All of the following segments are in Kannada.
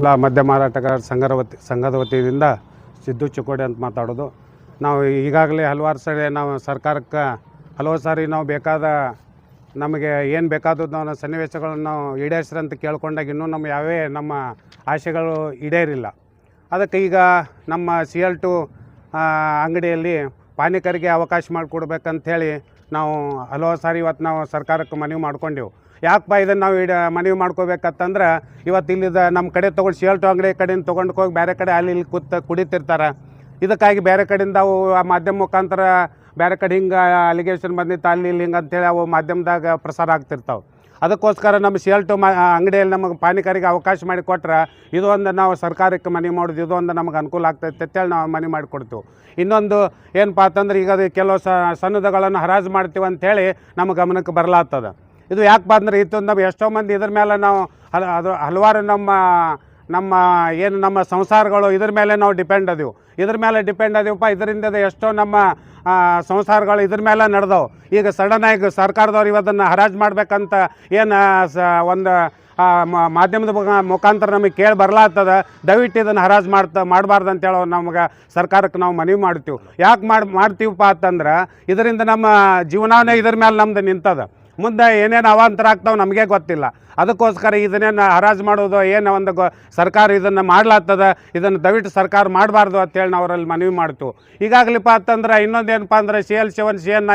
ಎಲ್ಲ ಮದ್ಯ ಮಾರಾಟಗಾರ ಸಂಘದ ವತಿ, ಸಂಘದ ವತಿಯಿಂದ ಸಿದ್ದು ಚಿಕ್ಕೋಡಿ ಅಂತ ಮಾತಾಡೋದು. ನಾವು ಈಗಾಗಲೇ ಹಲವಾರು ಸರಿ ನಾವು ಸರ್ಕಾರಕ್ಕೆ ಹಲವು ಸಾರಿ ನಾವು ಬೇಕಾದ ನಮಗೆ ಏನು ಬೇಕಾದದ್ದು ನಾವು ಸನ್ನಿವೇಶಗಳನ್ನು ನಾವು ಅಂತ ಕೇಳ್ಕೊಂಡಾಗ ಇನ್ನೂ ನಮ್ಮ ಯಾವೇ ನಮ್ಮ ಆಶೆಗಳು ಈಡೇರಿಲ್ಲ. ಅದಕ್ಕೆ ಈಗ ನಮ್ಮ ಸಿ ಎಲ್ ಟು ಅಂಗಡಿಯಲ್ಲಿ ಪಾನಿಕರಿಗೆ ಅವಕಾಶ ಮಾಡಿಕೊಡ್ಬೇಕಂಥೇಳಿ ನಾವು ಹಲವು ಸಾರಿ ಇವತ್ತು ನಾವು ಸರ್ಕಾರಕ್ಕೆ ಮನವಿ ಮಾಡ್ಕೊಂಡೆವು. ಯಾಕಪ್ಪ ಇದನ್ನು ನಾವು ಇಡ ಮನವಿ ಮಾಡ್ಕೋಬೇಕಂತಂದ್ರೆ ಇವತ್ತು ಇಲ್ಲಿದ ನಮ್ಮ ಕಡೆ ತೊಗೊಂಡು ಶೇಲ್ಟು ಅಂಗಡಿ ಕಡೆಯಿಂದ ತೊಗೊಂಡು ಹೋಗಿ ಬೇರೆ ಕಡೆ ಅಲ್ಲಿ ಇಲ್ಲಿ ಕೂತ ಕುಡಿತಿರ್ತಾರೆ. ಇದಕ್ಕಾಗಿ ಬೇರೆ ಕಡೆಯಿಂದ ಅವು ಆ ಮಾಧ್ಯಮ ಮುಖಾಂತರ ಬೇರೆ ಕಡೆ ಹಿಂಗೆ ಅಲಿಗೇಷನ್ ಬಂದಿತ್ತು, ಅಲ್ಲಿ ಇಲ್ಲಿ ಹಿಂಗೆ ಅಂತೇಳಿ ಅವು ಮಾಧ್ಯಮದಾಗ ಪ್ರಸಾರ ಆಗ್ತಿರ್ತಾವೆ. ಅದಕ್ಕೋಸ್ಕರ ನಮ್ಮ ಶೇಲ್ಟು ಮ ಅಂಗಡಿಯಲ್ಲಿ ನಮಗೆ ಪಾನಿಕರಿಗೆ ಅವಕಾಶ ಮಾಡಿ ಕೊಟ್ರೆ ಇದೊಂದು ನಾವು ಸರ್ಕಾರಕ್ಕೆ ಮನೆ ಮಾಡೋದು, ಇದು ಒಂದು ನಮಗೆ ಅನುಕೂಲ ಆಗ್ತೈತೆ ಅಂತೇಳಿ ನಾವು ಮನೆ ಮಾಡಿಕೊಡ್ತೀವಿ ಇನ್ನೊಂದು ಏನಪ್ಪ ಅಂತಂದ್ರೆ ಈಗ ಅದು ಕೆಲವು ಸನ್ನದಗಳನ್ನು ಹರಾಜು ಮಾಡ್ತೀವಿ ಅಂಥೇಳಿ ನಮ್ಮ ಗಮನಕ್ಕೆ ಬರಲಾಗ್ತದ. ಇದು ಯಾಕಪ್ಪ ಅಂದ್ರೆ ಇತ್ತು ನಾವು ಎಷ್ಟೋ ಮಂದಿ ಇದ್ರ ಮೇಲೆ ನಾವು ಹಲ ಅದು ಹಲವಾರು ನಮ್ಮ ನಮ್ಮ ಏನು ನಮ್ಮ ಸಂಸಾರಗಳು ಇದ್ರ ಮೇಲೆ ನಾವು ಡಿಪೆಂಡ್ ಅದೀವು. ಇದ್ರ ಮೇಲೆ ಡಿಪೆಂಡ್ ಅದೀವಪ್ಪ, ಇದರಿಂದ ಎಷ್ಟೋ ನಮ್ಮ ಸಂಸಾರಗಳು ಇದ್ರ ಮೇಲೆ ನಡೆದವು. ಈಗ ಸಡನ್ ಆಗಿ ಸರ್ಕಾರದವ್ರು ಇವತ್ತನ್ನು ಹರಾಜು ಮಾಡ್ಬೇಕಂತ ಏನು ಸ, ಒಂದು ಮಾಧ್ಯಮದ ಮುಖ- ಮುಖಾಂತರ ನಮಗೆ ಕೇಳಿ ಬರ್ಲಾಗ್ತದ? ದಯವಿಟ್ಟು ಇದನ್ನು ಹರಾಜು ಮಾಡ್ತಾ, ಮಾಡಬಾರ್ದು ಅಂತೇಳಿ ನಮ್ಗೆ ಸರ್ಕಾರಕ್ಕೆ ನಾವು ಮನವಿ ಮಾಡ್ತೀವಿ. ಯಾಕೆ ಮಾಡಿ, ಮಾಡ್ತೀವಪ್ಪ ಅಂತಂದ್ರೆ, ಇದರಿಂದ ನಮ್ಮ ಜೀವನಾನೇ ಇದ್ರ ಮೇಲೆ ನಮ್ದು ನಿಂತದ. ಮುಂದೆ ಏನೇನು ಅವಾಂತರ ಆಗ್ತಾವೆ ನಮಗೆ ಗೊತ್ತಿಲ್ಲ. ಅದಕ್ಕೋಸ್ಕರ ಇದನ್ನೇನು ಹರಾಜು ಮಾಡೋದು, ಏನು ಒಂದು ಸರ್ಕಾರ ಇದನ್ನು ಮಾಡ್ಲಾಗ್ತದ, ಇದನ್ನು ದಯವಿಟ್ಟು ಸರ್ಕಾರ ಮಾಡಬಾರ್ದು ಅಂತೇಳಿ ನಾವು ಅವರಲ್ಲಿ ಮನವಿ ಮಾಡ್ತು. ಈಗಾಗಲಿಪ್ಪ ಅಂತಂದ್ರೆ ಇನ್ನೊಂದು ಏನಪ್ಪ ಅಂದ್ರೆ C L seven C L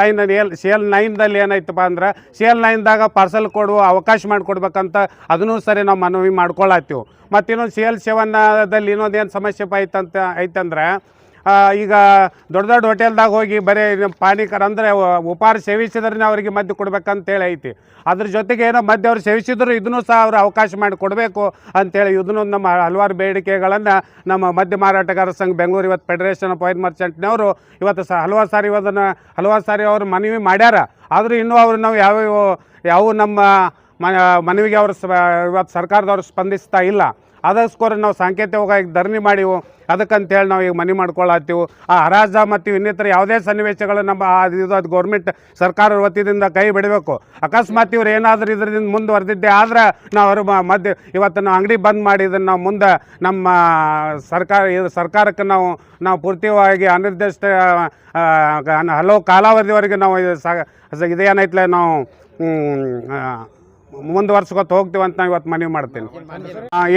line L C L ನೈನ್ದಲ್ಲಿ ಏನಾಯ್ತಪ್ಪ ಅಂದ್ರೆ ಸಿ ಎಲ್ ನೈನ್ದಾಗ ಪಾರ್ಸಲ್ ಕೊಡುವ ಅವಕಾಶ ಮಾಡಿಕೊಡ್ಬೇಕಂತ ಅದನ್ನೂ ಸರಿ ನಾವು ಮನವಿ ಮಾಡ್ಕೊಳತ್ತೀವಿ. ಮತ್ತು ಇನ್ನೊಂದು ಸಿ ಎಲ್ ಸೆವೆನ್ದಲ್ಲಿ ಇನ್ನೊಂದು ಏನು ಸಮಸ್ಯೆ ಐತಂತ ಐತಂದ್ರೆ ಈಗ ದೊಡ್ಡ ದೊಡ್ಡ ಹೋಟೆಲ್ದಾಗ ಹೋಗಿ ಬರೀ ಪಾನಿಕರ್ ಅಂದರೆ ಉಪಹಾರ ಸೇವಿಸಿದ್ರೆ ಅವರಿಗೆ ಮದ್ದು ಕೊಡ್ಬೇಕಂತೇಳಿ ಐತಿ. ಅದ್ರ ಜೊತೆಗೆ ಏನೋ ಮದ್ದು ಅವ್ರು ಸೇವಿಸಿದ್ರು ಇದನ್ನು ಸಹ ಅವರು ಅವಕಾಶ ಮಾಡಿ ಕೊಡಬೇಕು ಅಂತೇಳಿ ಇದನ್ನು ನಮ್ಮ ಹಲವಾರು ಬೇಡಿಕೆಗಳನ್ನು ನಮ್ಮ ಮದ್ಯ ಮಾರಾಟಗಾರ ಸಂಘ ಬೆಂಗಳೂರು ಇವತ್ತು ಫೆಡರೇಷನ್ ಆಫ್ ವೈನ್ ಮರ್ಚೆಂಟ್ನವರು ಇವತ್ತು ಸಹ ಹಲವಾರು ಸಾರಿ ಅದನ್ನು ಹಲವಾರು ಸಾರಿ ಅವರು ಮನವಿ ಮಾಡ್ಯಾರ. ಆದರೂ ಇನ್ನೂ ಅವರು ನಾವು ಯಾವ ಯಾವ ನಮ್ಮ ಮನವಿಗೆ ಅವರು ಇವತ್ತು ಸರ್ಕಾರದವರು ಸ್ಪಂದಿಸ್ತಾ ಇಲ್ಲ. ಅದಕ್ಕೋಸ್ಕರ ನಾವು ಸಾಂಕೇತಿಕವಾಗಿ ಧರಣಿ ಮಾಡಿವು. ಅದಕ್ಕಂತೇಳಿ ನಾವು ಈಗ ಮನೆ ಮಾಡ್ಕೊಳತ್ತೀವಿ. ಆ ಹರಾಜ ಮತ್ತು ಇನ್ನಿತರ ಯಾವುದೇ ಸನ್ನಿವೇಶಗಳು ನಮ್ಮ ಇದು ಅದು ಗೌರ್ಮೆಂಟ್ ಸರ್ಕಾರ ವತಿಯಿಂದ ಕೈ ಬಿಡಬೇಕು. ಅಕಸ್ಮಾತ್ ಇವ್ರು ಏನಾದರೂ ಇದರಿಂದ ಮುಂದುವರೆದಿದ್ದೆ ಆದ್ರೆ ನಾವು ಅವ್ರ ಮ- ಮಧ್ಯೆ ಇವತ್ತು ನಾವು ಅಂಗಡಿ ಬಂದ್ ಮಾಡಿ ಇದನ್ನು ನಾವು ಮುಂದೆ ನಮ್ಮ ಸರ್ಕಾರ ಸರ್ಕಾರಕ್ಕೆ ನಾವು ನಾವು ಪೂರ್ತಿಯಾಗಿ ಅನಿರ್ದಿಷ್ಟ ಹಲವು ಕಾಲಾವಧಿವರೆಗೆ ನಾವು ಇದು ಸ ನಾವು ಮುಂದುವರ್ಸ್ಕೊತ ಹೋಗ್ತೀವಿ ಅಂತ ನಾವು ಇವತ್ತು ಮನವಿ ಮಾಡ್ತೀನಿ.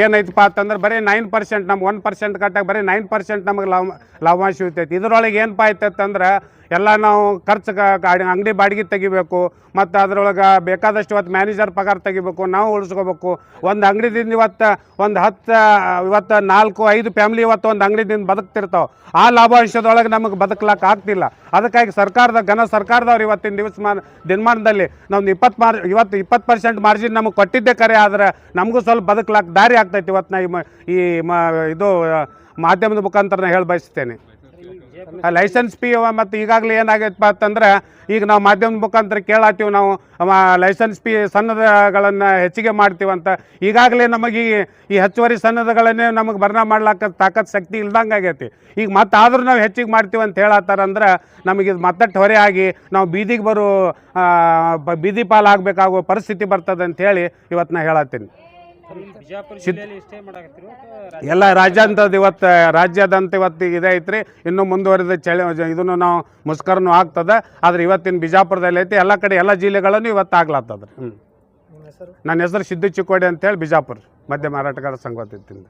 ಏನೈತಪ್ಪ ಅಂತಂದ್ರೆ ಬರೀ ನೈನ್ ಪರ್ಸೆಂಟ್ ನಮ್ಗೆ ಒನ್ ಪರ್ಸೆಂಟ್ ಕಟ್ಟಾಗ ಬರೀ ನೈನ್ ಪರ್ಸೆಂಟ್ ನಮಗೆ ಲಾಭ ಲಾಭಾಂಶ ಇರ್ತೈತಿ ಇದರೊಳಗೆ ಏನಪ್ಪ ಆಯ್ತಂದ್ರೆ ಎಲ್ಲ ನಾವು ಖರ್ಚು ಗಾಡಿ ಅಂಗಡಿ ಬಾಡಿಗೆ ತೆಗಿಬೇಕು, ಮತ್ತು ಅದರೊಳಗೆ ಬೇಕಾದಷ್ಟು ಇವತ್ತು ಮ್ಯಾನೇಜರ್ ಪಗಾರ ತೆಗಿಬೇಕು, ನಾವು ಉಳಿಸ್ಕೋಬೇಕು. ಒಂದು ಅಂಗಡಿದಿಂದ ಇವತ್ತು ಒಂದು ಹತ್ತು, ಇವತ್ತು ನಾಲ್ಕು, ಐದು ಫ್ಯಾಮ್ಲಿ ಇವತ್ತು ಒಂದು ಅಂಗಡಿದಿಂದ ಬದುಕ್ತಿರ್ತಾವೆ. ಆ ಲಾಭಾಂಶದೊಳಗೆ ನಮಗೆ ಬದುಕಲಾಕ ಆಗ್ತಿಲ್ಲ. ಅದಕ್ಕಾಗಿ ಸರ್ಕಾರದ, ಘನ ಸರ್ಕಾರದವ್ರು ಇವತ್ತಿನ ದಿವಸ ದಿನಮಾನದಲ್ಲಿ ನಮ್ದು ಇಪ್ಪತ್ತು ಮಾರ್ ಇವತ್ತು ಇಪ್ಪತ್ತು ಪರ್ಸೆಂಟ್ ಮಾರ್ಜಿನ್ ನಮಗೆ ಕೊಟ್ಟಿದ್ದೇ ಕರೆ ಆದರೆ ನಮಗೂ ಸ್ವಲ್ಪ ಬದುಕ್ಲಾಕ ದಾರಿ ಆಗ್ತೈತಿ ಇವತ್ತು ನಾ ಈ ಇದು ಮಾಧ್ಯಮದ ಮುಖಾಂತರ ಹೇಳಿ ಬಯಸ್ತೇನೆ. ಲೈಸೆನ್ಸ್ ಫೀ ಮತ್ತು ಈಗಾಗಲೇ ಏನಾಗೈತಪ್ಪ ಅಂತಂದ್ರೆ, ಈಗ ನಾವು ಮಾಧ್ಯಮದ ಮುಖಾಂತರ ಕೇಳಾತೀವಿ ನಾವು ಲೈಸೆನ್ಸ್ ಪಿ ಸನ್ನದಗಳನ್ನು ಹೆಚ್ಚಿಗೆ ಮಾಡ್ತೀವಂತ ಈಗಾಗಲೇ ನಮಗೆ ಈ ಹೆಚ್ಚುವರಿ ಸನ್ನದಗಳನ್ನೇ ನಮಗೆ ಭರ್ನಾ ಮಾಡ್ಲಾಕ ತಾಕತ್ ಶಕ್ತಿ ಇಲ್ದಂಗೆ ಆಗೈತಿ. ಈಗ ಮತ್ತೆ ಆದ್ರೂ ನಾವು ಹೆಚ್ಚಿಗೆ ಮಾಡ್ತೀವಿ ಅಂತ ಹೇಳತ್ತಾರಂದ್ರೆ ನಮಗೆ ಇದು ಮತ್ತಷ್ಟು ಹೊರೆ ಆಗಿ ನಾವು ಬೀದಿಗೆ ಬರೋ ಬೀದಿ ಪಾಲು ಆಗಬೇಕಾಗುವ ಪರಿಸ್ಥಿತಿ ಬರ್ತದೆ ಅಂತ ಹೇಳಿ ಇವತ್ತು ನಾ ಹೇಳತ್ತೀನಿ ಎಲ್ಲ ರಾಜ್ಯಾಂತದ ಇವತ್ತು ರಾಜ್ಯದಂತ ಇವತ್ತು ಇದೆ ಐತ್ರಿ. ಇನ್ನು ಮುಂದುವರೆದ ಚಳಿ ಇದನ್ನು ನಾವು ಮುಸ್ಕರನು ಆಗ್ತದೆ. ಆದ್ರೆ ಇವತ್ತಿನ ಬಿಜಾಪುರದಲ್ಲಿ ಐತಿ. ಎಲ್ಲ ಕಡೆ ಎಲ್ಲ ಜಿಲ್ಲೆಗಳನ್ನು ಇವತ್ತು ಆಗ್ಲಾತ್ತದ್ರಿ ಹ್ಞೂ ನನ್ನ ಹೆಸರು ಸಿದ್ದು ಚಿಕ್ಕೋಡಿ ಅಂತೇಳಿ ಬಿಜಾಪುರ ಮಧ್ಯ ಮಾರಾಟಗಾರ ಸಂಘ ವತಿಯಿಂದ.